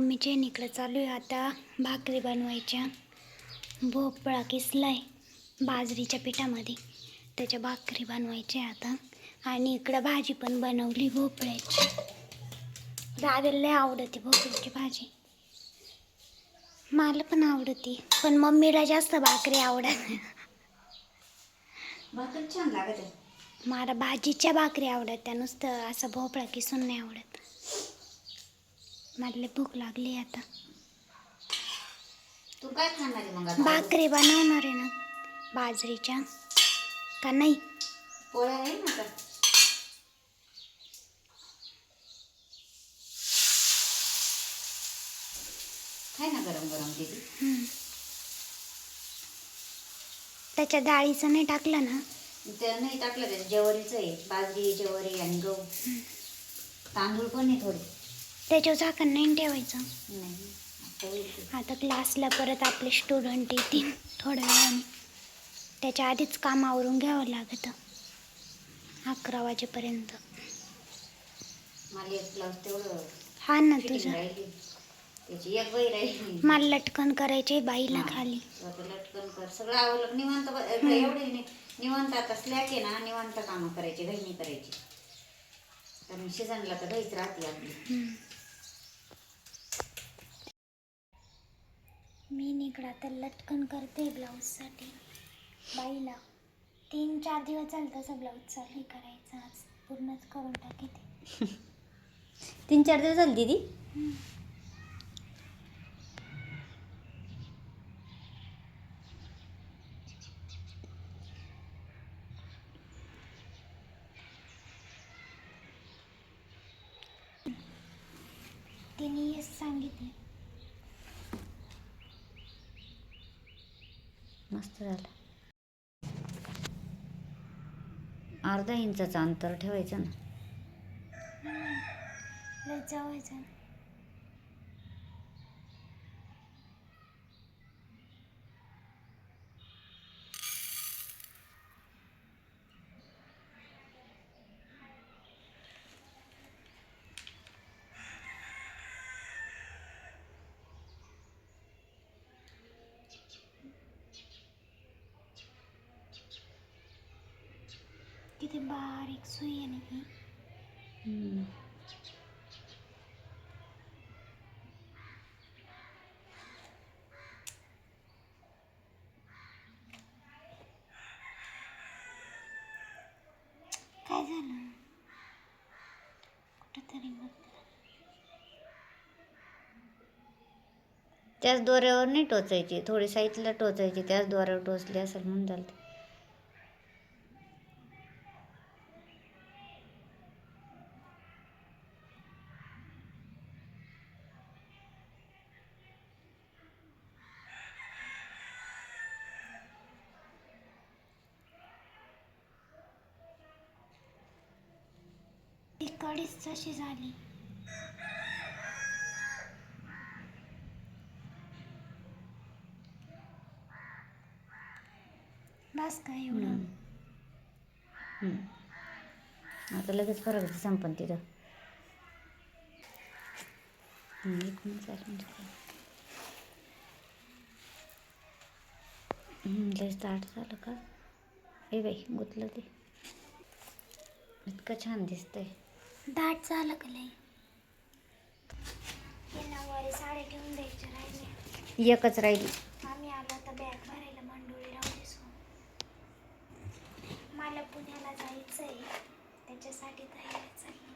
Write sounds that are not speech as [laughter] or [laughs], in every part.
मम्मीच्या इकडं चालू आहे आता. भाकरी बनवायच्या. भोपळा किसलाय. बाजरीच्या पिठामध्ये. त्याच्या भाकरी बनवायच्या आता. आणि इकडं भाजी पण बनवली भोपळ्याची. रावेला लय आवडते भोपळ्याची भाजी. मला पण आवडते. पण मम्मीला जास्त भाकरी आवडत छान लागत. आहे मला भाजीच्या भाकरी आवडत त्या. नुसतं असं भोपळा किसून नाही आवडत. मला भूक लागली आता. तू काय खाणार आहे मग आता? भाकरी बनवणार आहे ना बाजरीच्या. का नाही? पोळ्या आहे ना खाय ना गरम गरम दिदी. हम्म. त्याच्या डाळीचं नाही टाकलं ना? ते नाही टाकलं त्याचं ज्वारीचं आहे. बाजरी ज्वारी आणि गहू. तांदूळ पण आहे थोडे. त्याच्यावर झाकण नाही ठेवायचं. नाही आता क्लासला परत आपले स्टुडंट येतील थोड्या वेळाने. त्याच्या आधीच काम आवरून घ्यावं लागतं. अकरा वाजेपर्यंत. हा ना तुझं. मला लटकन करायचे बाईला. खाली. लटकन कर. सगळं आवडलं निवांत एवढे निवांत आता स्लॅक आहे ना. निवांत कामं करायची नाही करायची. कारण शिजनला तर घाईच राहते आपली. मी निकडा आता लटकन करते ब्लाऊजसाठी. बाईला तीन चार दिवस झाले तसं ब्लाऊज चालू करायचं. आज पूर्णच करून टाके ते. [laughs] तीन चार दिवस झाले दीदी? तिने सांगितले. मस्त झालं. अर्धा इंचाचं अंतर ठेवायचं ना. लय जवळचं किती बारीक सुई आहे ना ही हम्म. काय झालं? कुठंतरी त्याच दोऱ्यावर नाही टोचायची. थोडी साईडला टोचायची. त्याच दोऱ्यावर टोचली असेल म्हणून झालं ते. ती जशी तशी झाली. बस काय एवढं? हम्म. आता लगेच फरक संपन तिथं. हम्म, एक मिनिट चालेल. हम्म, झालं का? हे बाई गुतलं ते. इतकं छान दिसतंय. दाट झालं का लई नऊवारी राहिले. एकच राहिली. आम्ही आलो आता बॅग भरायला मंडोळी राहू मला पुण्याला जायचं आहे त्याच्यासाठी चालली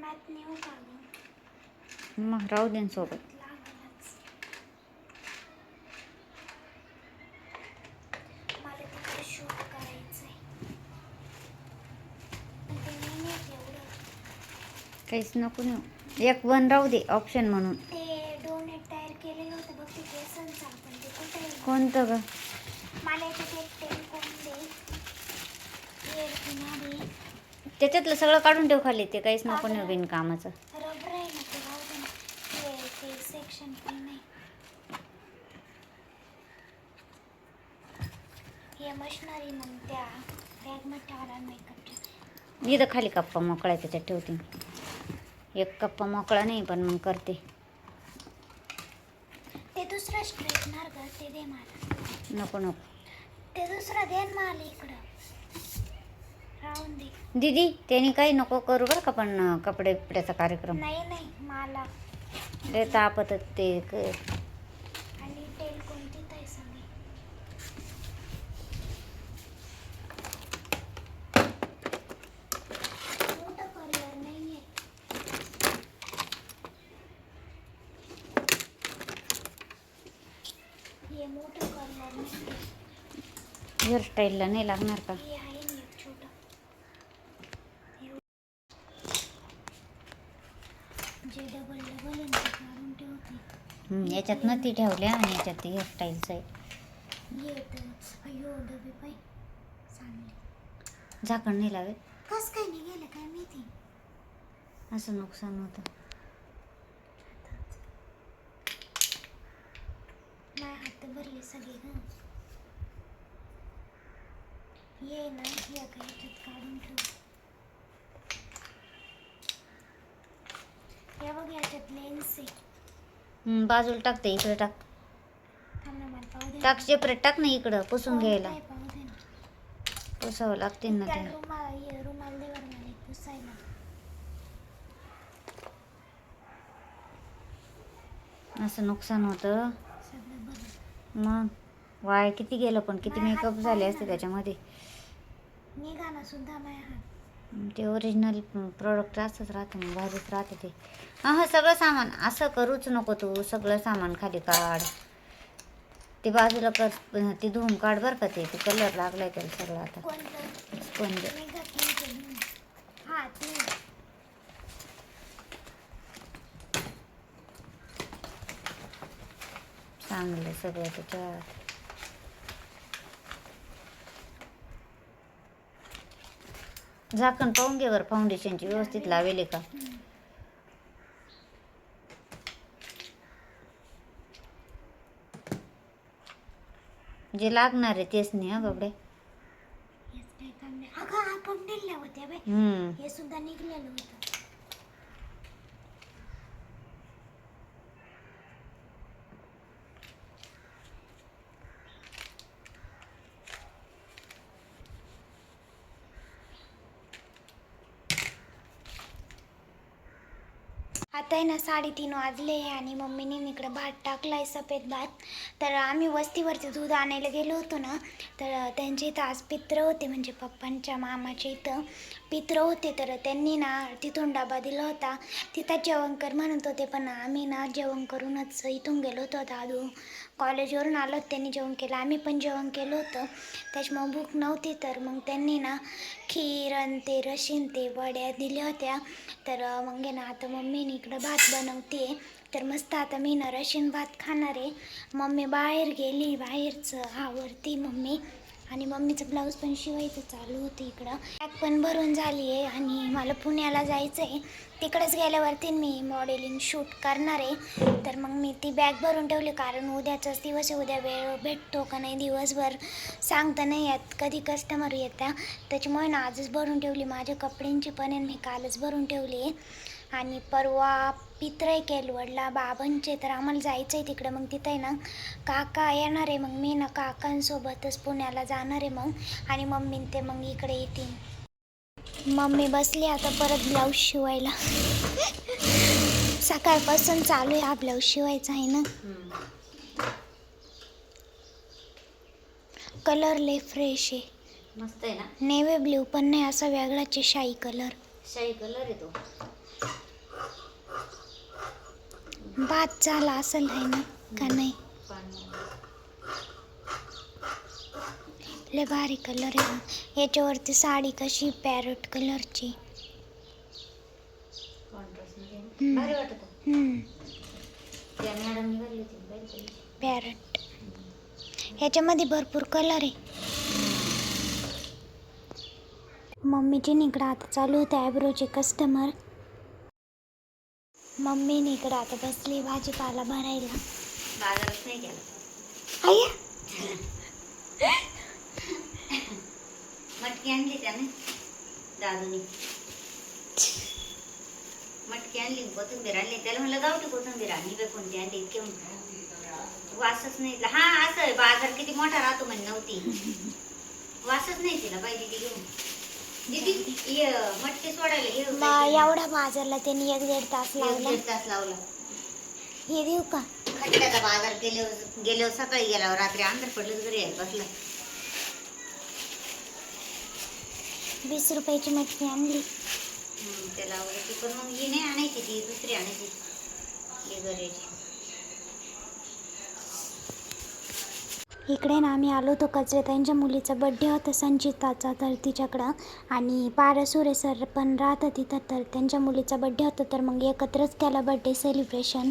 मॅथ नेऊ का मग राहू दे न सोबत लागलच मला तिकडे शूट करायचं आहे पण ते नाही नेत एवढं काहीच नको नेऊ. एक वन राहू दे ऑप्शन म्हणून. ते डोनेट तयार केलेलं होतं बघ ते केसांचं आपण ते कुठे आहे? कोणतं ग? मला तेल किनारी त्याच्यातलं सगळं काढून ठेव खाली ते काहीच नको नेऊ बिन कामाचं रबर आहे ना ते राहू दे ना. ते ते सेक्शन पण नाही. हे मशनरी मग त्या. बॅगमध्ये ठेवायला मेकअपच्या इथं खाली कप्पा मोकळा आहे त्याच्यात ठेवते एक कप्पा मोकळा नाही पण मग करते. ते दुसरं स्ट्रेटनर ते दे मला. नको नको. ते दुसरं दे ना मला इकडं. राहून दे. दीदी त्यांनी काही नको करू बरं का पण अं, कपडे बिपड्याचा कार्यक्रम. नाही नाही मला. लय तापत ते. क- आणि तेल कोणती ताई सांगे मोठं कलर नाहीये हे मोठं कलर नाही हेअरस्टाईलला नाही लागणार का? हे आहे ना छोटं जे डबल डबल याच्यात न ती ठेवल्या आणि याच्यात ती हेअरस्टाईलचं आहे. तर झाकण नाही लावेल कस काय नाही गेलं काय माहिती असं नुकसान होतं. माझ्या हात भरले सगळे ना ये ना या काय याच्यात काढून ठेव. या बघ याच्यात लेन्स आहे. बाजूला टाकते इकडे टाक. टाक सेपरेट टाक ना इकडं पुसून घ्यायला. पुसावं लागते ना ते रुमाल ये रुमाल दे बरं मला एक पुसायला. असं नुकसान होतं. मग? वाय किती गेलं पण किती मेकअप झाले असते. त्याच्यामध्ये? निघा ना सुद्धा माझ्या हात. ते ओरिजिनल प्रोडक्ट असंच राहतं मग भारीच राहते ते. हां हां सगळं सामान. असं करूच नको तू सगळं सामान खाली काढ. ते बाजूला कर ते धुवून काढ बरं का ते. ते कलर लागलाय त्याला सगळं आता. कोणतं? स्पंज मी घातली ते हा ते. चांगलं सगळं त्याच्यात. झाकण पाहून घे बरं फाउंडेशनची व्यवस्थित लावेले का? जे लागणार आहे तेच नाही हा बाबडे. हम्म. आता आहे ना साडेतीन वाजले आणि मम्मीने इकडं भात टाकलाय सफेद भात. तर आम्ही वस्तीवरती दूध आणायला गेलो होतो ना तर त्यांच्या इथं आज पित्र होते म्हणजे पप्पांच्या मामाच्या इथं पित्र होते. तर त्यांनी ना तिथून डबा दिला होता. तिथं जेवण कर म्हणत होते पण आम्ही ना जेवण करूनच इथून गेलो होतो दादू. कॉलेजवरून आलो त्यांनी जेवण केलं. आम्ही पण जेवण केलं होतं. त्याच्यामुळं भूक नव्हती तर मग त्यांनी ना खीर आणि ते रशीन ते वड्या दिल्या होत्या. तर मग ना आता मम्मीने इकडं भात बनवते. तर मस्त आता मी ना रशीन भात खाणार. आहे मम्मी बाहेर गेली बाहेरचं आवडती मम्मी. आणि मम्मीचं ब्लाऊज पण शिवायचं चालू होतं इकडं. बॅग पण भरून झाली आहे आणि मला पुण्याला जायचं आहे तिकडंच गेल्यावरती मी मॉडेलिंग शूट करणार आहे. तर मग मी ती बॅग भरून ठेवली कारण उद्याचाच दिवस आहे. उद्या वेळ भेटतो का नाही दिवसभर सांगता नाही येत. कधी कस्टमर येत्या. त्याच्यामुळे ना आजच भरून ठेवली. माझ्या कपड्यांची पण आहे मी कालच भरून ठेवली आहे. आणि परवा पित्र केलवडला बाबांचे तर आम्हाला जायचं आहे तिकडे. मग तिथं आहे ना काका येणार आहे. मग मी ना काकांसोबतच पुण्याला जाणार आहे मग. आणि मम्मी ते मग इकडे येतील. मम्मी बसली आता परत ब्लाऊज शिवायला. सकाळपासून चालू आहे हा ब्लाऊज शिवायचा आहे ना. कलर लय फ्रेश आहे. मस्त आहे ना? नेव्ही ब्ल्यू पण नाही असा वेगळाच आहे शाई कलर. शाही कलर आहे तो. भात झाला असेल आहे ना? का नाही? लय भारी कलर आहे याच्यावरती साडी कशी पॅरट कलरची पॅरट ह्याच्यामध्ये भरपूर कलर आहे. मम्मीची इकडं आता चालू होते. आयब्रोचे कस्टमर मम्मीने इकडं आता बसली भाजीपाला भरायला। बाजारात नाही गेला. आया? मटकी आणली त्याने दादूनी. मटकी आणली कोथिंबीर आणली. त्याला म्हणलं गावठी कोथिंबीर आणली बाई कोणती आणली इतके वासच नाही. हा असं बाज़ार किती मोठा राहतो म्हणे नव्हती वासच नाही तिला बाई दिदी घेऊन. दिदी ये, मटकी सोडायला एवढा बाजारला त्यांनी एक दीड तास लावला. दीड तास लावला. हे देऊ का? खटल्याचा बाजार गेल्यावर गेल्यावर सकाळी गेल्यावर रात्री अंधार पडलं घरी यायला बसला. वीस रुपयाची मटकी आणली. हम्म, त्याला आवडते पण मग ही नाही आणायची ती दुसरी आणायची. ही करायची इकडे ना आम्ही आलो होतो कचरे त्यांच्या मुलीचा बड्डे होता संचिताचा तर तिच्याकडं. आणि पारसुरे सर पण राहतं तिथं तर त्यांच्या मुलीचा बड्डे होता तर मग एकत्रच केला बड्डे सेलिब्रेशन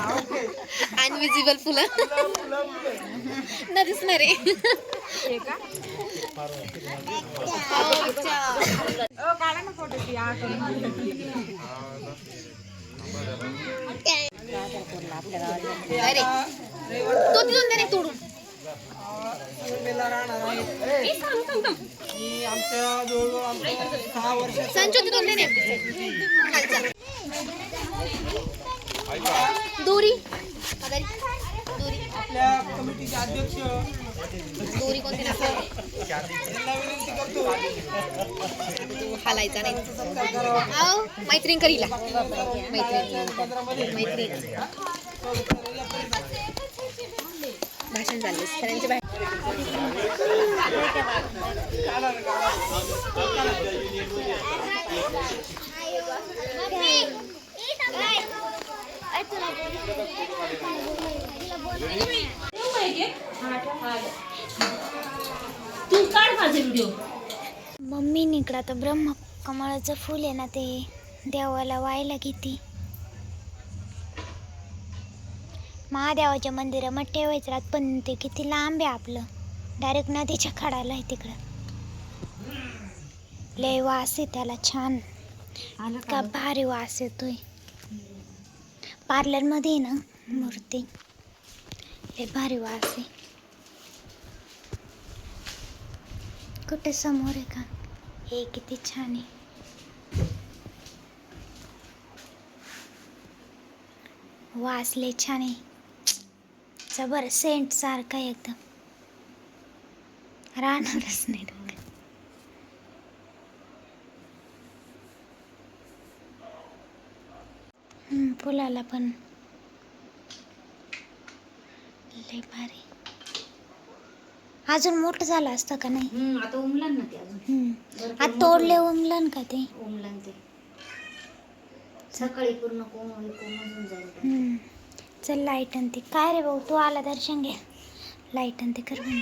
अनविजिबल फुलं. न दिसणार अरे तो तिथून दे रे तोडून. तिथून दे रे. दोरी. आपल्या कमिटीचे अध्यक्ष. दोरी कोणती लागते यांना विनंती करतो. हालायचा नाही. मैत्रीण करीला. मैत्रीण. मैत्रीण. भाषण झाले. सगळ्यांचे भाषण. तू काढ माझा व्हिडिओ इकडं आता ब्रह्म कमळाचं फूल आहे ना ते देवाला व्हायला किती महादेवाच्या मंदिरामध्ये ठेवायचं राहत पण ते किती लांब आहे आपलं. डायरेक्ट नदीच्या खडाला आहे तिकडं. लय वास आहे त्याला छान. का भारी वास येतोय. पार्लरमध्ये आहे ना मूर्ती. लय भारी वास आहे. कुठे समोर आहे का? हे किती छान आहे. वास लय छान आहे. जबर सेंट सारखा एकदम. राहणारच नाही. फुलाला पण. लय भारी. अजून मोठं झालं असतं का नाही? हम्म, आता उमलन ना ते अजून. हम्म. भरपूर आता तोडले उमलन का ते? उमलन ते. सकाळी पूर्ण कोमल कोमल जाईल ते. हम्म. चल लाइट आणि ते काय रे भाऊ तू आला दर्शन घ्या. लाइट आणि ते कर बंद